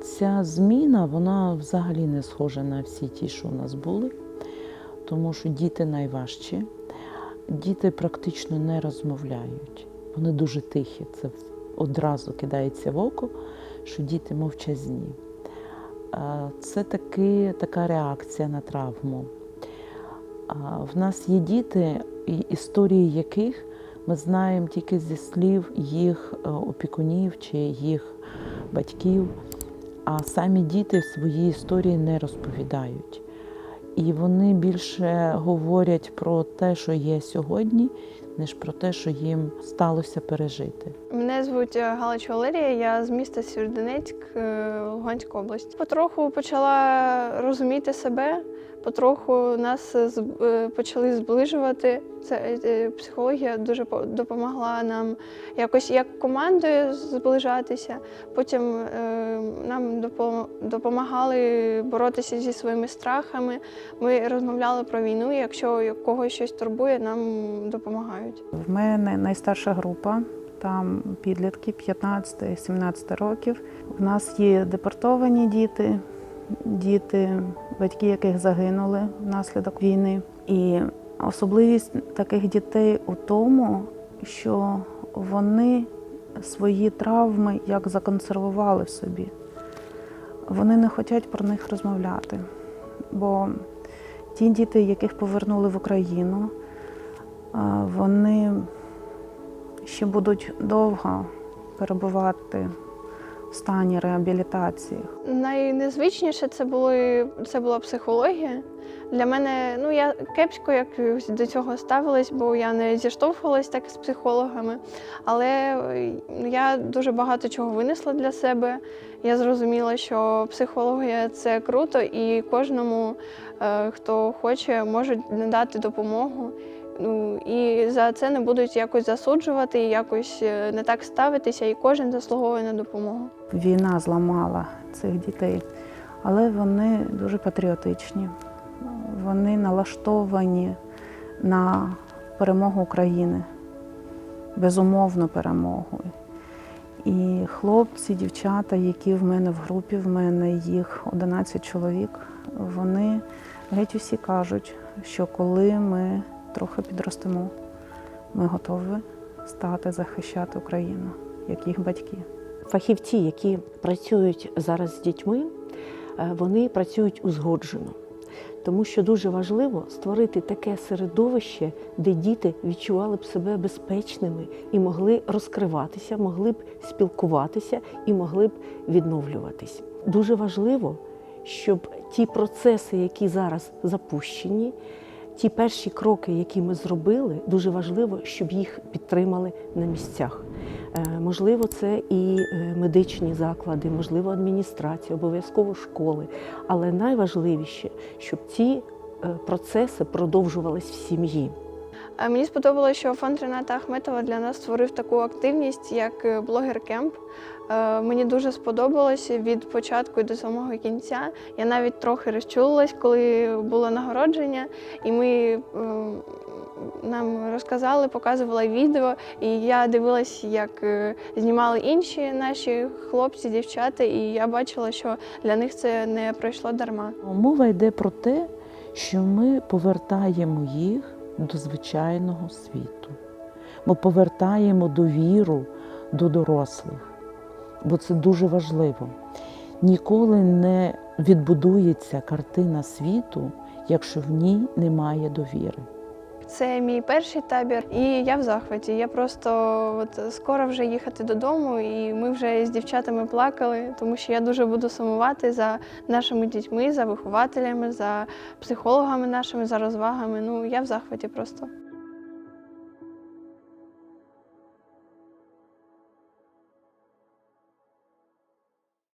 Ця зміна вона взагалі не схожа на всі ті, що у нас були, тому що діти найважчі. Діти практично не розмовляють. Вони дуже тихі. Це одразу кидається в око, що діти мовчазні. Це таки, така реакція на травму. В нас є діти, історії яких ми знаємо тільки зі слів їх е, опікунів чи їх батьків, а самі діти свої історії не розповідають. І вони більше говорять про те, що є сьогодні, ніж про те, що їм сталося пережити. Мене звуть е, Галич Валерія, я з міста Сєвєродонецьк, е, Луганська область. Потроху почала розуміти себе, потроху нас е, почали зближувати. Це е, психологія дуже по- допомогла нам якось як командою зближатися. Потім е, нам допомагали боротися зі своїми страхами. Ми розмовляли про війну. Якщо когось щось турбує, нам допомагають. В мене найстарша група, там підлітки 15-17 років. У нас є депортовані діти, діти, батьки яких загинули внаслідок війни. І особливість таких дітей у тому, що вони свої травми як законсервували в собі. Вони не хочуть про них розмовляти. Бо ті діти, яких повернули в Україну, вони ще будуть довго перебувати в стані реабілітації. Найнезвичніше це були це була психологія. Для мене ну я кепсько якось до цього ставилась, бо я не зіштовхувалась так з психологами. Але я дуже багато чого винесла для себе. Я зрозуміла, що психологія це круто, і кожному, е, хто хоче, можуть надати допомогу. Ну і за це не будуть якось засуджувати, і якось е, не так ставитися, і кожен заслуговує на допомогу. Війна зламала цих дітей, але вони дуже патріотичні. Вони налаштовані на перемогу України, безумовну перемогу. І хлопці, дівчата, які в мене в групі, в мене їх 11 чоловік, вони геть усі кажуть, що коли ми трохи підростемо, ми готові стати захищати Україну, як їх батьки. Фахівці, які працюють зараз з дітьми, е, вони працюють узгоджено. Тому що дуже важливо створити таке середовище, де діти відчували б себе безпечними і могли розкриватися, могли б спілкуватися і могли б відновлюватись. Дуже важливо, щоб ті процеси, які зараз запущені, ті перші кроки, які ми зробили, дуже важливо, щоб їх підтримали на місцях. Е, Можливо, це і е, медичні заклади, можливо, адміністрація, обов'язково школи. Але найважливіше, щоб ці е, процеси продовжувались в сім'ї. А Мені сподобалося, що фонд Рената Ахметова для нас створив таку активність, як е, блогер-кемп. Е, Мені дуже сподобалося від початку до самого кінця. Я навіть трохи розчулилась, коли було нагородження, і ми е, нам розказали, показували відео, і я дивилась, як е, знімали інші наші хлопці, дівчата, і я бачила, що для них це не пройшло дарма. Мова йде про те, що ми повертаємо їх до звичайного світу. Ми повертаємо довіру до дорослих, бо це дуже важливо. Ніколи не відбудується картина світу, якщо в ній немає довіри. Це мій перший табір, і я в захваті. Я просто от скоро вже їхати додому, і ми вже з дівчатами плакали, тому що я дуже буду сумувати за нашими дітьми, за вихователями, за психологами нашими, за розвагами. Ну я в захваті просто.